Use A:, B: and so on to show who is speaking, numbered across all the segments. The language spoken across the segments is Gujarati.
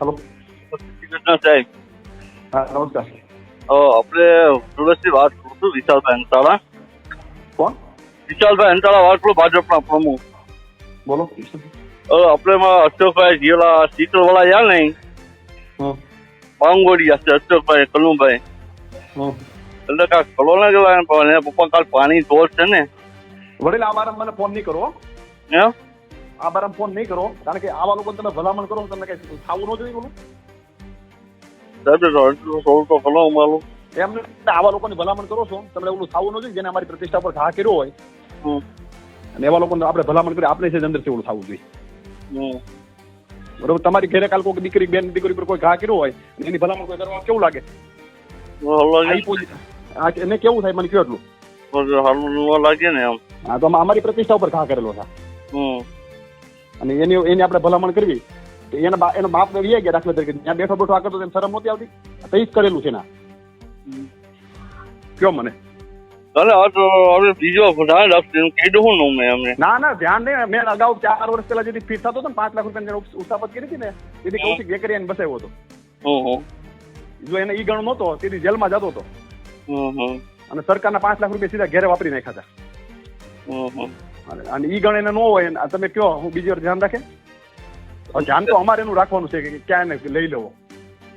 A: હલો
B: સાહેબ.
A: હા નમસ્કાર.
B: આપણે સુરતથી વાત કરું છું વિશાલભાઈ અંતાળા
A: કોણ?
B: વિશાલભાઈ અંતાળા વાત કરું ભાજપના પ્રમુખ.
A: બોલો.
B: આપણે અશોકભાઈ અશોકભાઈ જેલા શીતળવાળા યા નહીં. પાંગોડિયા છે અશોકભાઈ કલુભાઈ એટલે કાંક ખલો ના ગયેલા પપ્પા કાલ પાણી ધોર છે ને.
A: વડીલ આ મને ફોન નહીં કરો હો. આ બારામાં ફોન નહીં કરો કારણ કે આવા લોકો તમે ભલામણ કરો તમને કઈ થવું ન જોઈએ બોલું. એમને આવા લોકોની ભલામણ કરો છો. તમને ઓલું થવું ન જોઈએ જેને અમારી પ્રતિષ્ઠા પર ઘા કર્યો હોય. અને એવા લોકોને આપણે ભલામણ કરી આપણે છે અંદરથી એવું થવું જોઈએ. બરોબર તમારી ઘરે કાલ કોઈ દીકરી બેન દીકરી પર કોઈ ઘા કર્યો હોય એની ભલામણ કોઈ કરવા કેવું લાગે? એને કેવું થાય મને કયો એટલું.
B: લાગે ને એમ.
A: હા તો અમારી પ્રતિષ્ઠા ઉપર ઘા કરેલો
B: હમ.
A: અને એની એની આપણે ભલામણ કરવી. તો એના એનો બાપ વી ગયા દાખલા તરીકે ત્યાં બેઠો બેઠો આ કરતો તેમ શરમ નહોતી આવતી. તો જ કરેલું છે ના. કયો મને?
B: અરે આ તો હવે બીજો ધ્યાન રાખશે કીધું હું નું મેં
A: ના ના ધ્યાન નહીં મેં અગાઉ ચાર વર્ષ પહેલા જેથી ફીટ થતો હતો ને પાંચ લાખ રૂપિયા ઉસ્તાપત કરી હતી ને તેથી કૌશિક એને બસાવ્યો હતો. જો એને ઈ ગણ નહોતો તેથી જેલમાં જતો હતો. અને સરકારના પાંચ લાખ રૂપિયા સીધા ઘેરે વાપરી નાખ્યા હતા. અને- અને ઈ ગણ એને ન હોય અને તમે કયો હું બીજી વાર ધ્યાન રાખે? ધ્યાન તો અમારે એનું રાખવાનું છે કે ક્યાં એને લઈ લેવો.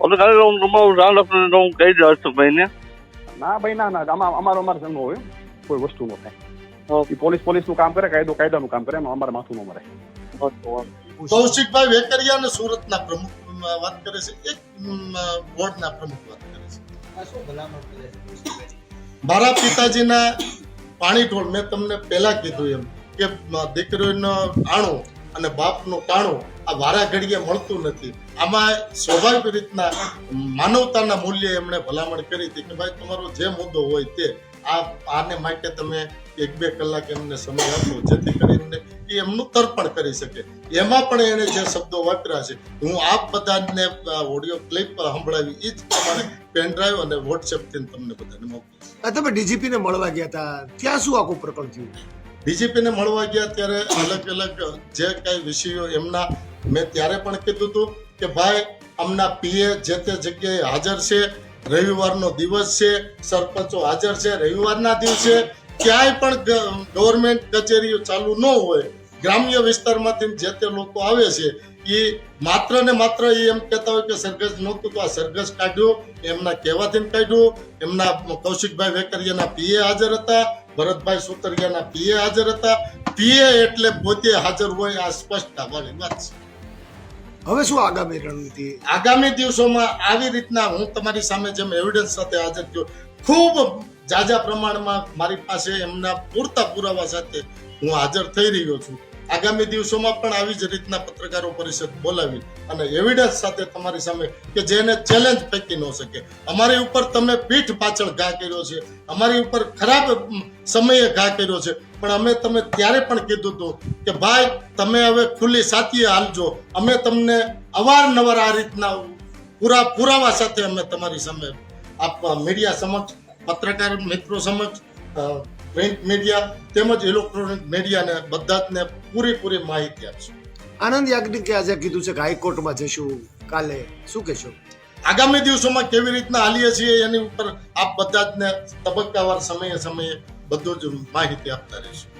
B: હું તમારું ધ્યાન હું કહી દઉં અશોકભાઈ ના
A: ભાઈ ના ના આમાં અમારો અમારે ન હોય કોઈ વસ્તુ ન થાય. ઈ પોલીસ પોલીસનું કામ કરે કાયદો કાયદાનું કામ કરે એમાં અમારે માથું ન મરે.
C: કૌશિકભાઈ વેકરિયા અને સુરતના પ્રમુખ વાત કરે છે. એક અમ, વોર્ડના પ્રમુખ વાત કરે છે. મારા પિતાજીના પાણી ઢોળ મેં તમને પહેલા કીધું એમ. કે દીકરીનો આણો અને બાપનું કાણો આ વારા ઘડીએ મળતું નથી. આમાં સ્વાભાવિક રીતના માનવતાના મૂલ્યે એમણે ભલામણ કરી હતી કે ભાઈ તમારો જે મુદ્દો હોય તે આ આને માટે તમે એક બે કલાક એમને સમય આપો, જેથી કરીને એ એમનું તર્પણ કરી શકે. એમાં પણ એણે જે શબ્દો વાપર્યા છે, હું આપ બધાને ઓડિયો ક્લિપ સંભળાવી એ જ પ્રમાણે પેન ડ્રાઈવ અને વોટ્સએપથી તમને બધાને
D: મોકલું તમે ડીજીપી ને મળવા ગયા હતા, ત્યાં શું આખું પ્રકરણ થયું?
C: ડીજીપીને મળવા ગયા ત્યારે અલગ અલગ જે કઈ વિષયો એમના મેં ત્યારે પણ કીધું હતું કે ભાઈ, અમના પીએ જે તે જગ્યાએ હાજર છે, રવિવારનો દિવસ છે, સરપંચો હાજર છે, રવિવારના દિવસે ક્યાંય પણ ગવર્મેન્ટ કચેરીઓ ચાલુ ન હોય, ગ્રામ્ય વિસ્તારમાંથી જે તે લોકો આવે છે એ માત્ર ને માત્ર એ એમ કહેતા હોય કે સરઘસ નહોતું તો આ સરઘસ કાઢ્યું, એમના કહેવાથી કાઢ્યું, એમના કૌશિકભાઈ વેકરિયાના પીએ હાજર હતા ભરતભાઈ સુતરિયાના પીએ હાજર હતા. પીએ એટલે પોતે હાજર હોય આ સ્પષ્ટ વાળી વાત છે.
D: હવે શું આગામી રણનીતિ?
C: આગામી દિવસોમાં આવી રીતના હું તમારી સામે જેમ એવિડન્સ સાથે હાજર થયો ખૂબ જાજા પ્રમાણમાં મારી પાસે એમના પૂરતા પુરાવા સાથે હું હાજર થઈ રહ્યો છું. આગામી દિવસોમાં પણ આવી જ રીતના પત્રકારો પરિષદ બોલાવી અને એવિડન્સ સાથે તમારી સામે કે જેને ચેલેન્જ ફેંકી ન શકે. અમારી ઉપર તમે પીઠ પાછળ ઘા કર્યો છે. અમારી ઉપર ખરાબ સમયે ઘા કર્યો છે. પણ અમે તમે ત્યારે પણ કીધું હતું કે ભાઈ, તમે હવે ખુલ્લી સાચી હાલજો. અમે તમને અવારનવાર આ રીતના પૂરા, પુરાવા સાથે અમે તમારી સામે આપ મીડિયા સમક્ષ, પત્રકાર મિત્રો સમક્ષ પ્રિન્ટ મીડિયા તેમજ ઇલેક્ટ્રોનિક મીડિયાને બધા જ પૂરેપૂરી માહિતી આપશું.
D: આનંદ યાજ્ઞિકે આજે કીધું છે કે હાઈકોર્ટમાં જશું કાલે શું કહેશો?
C: આગામી દિવસોમાં કેવી રીતના હાલીએ છીએ એની ઉપર આપ બધા જ ને તબક્કાવાર સમયે સમયે બધું જ માહિતી આપતા રહીશું.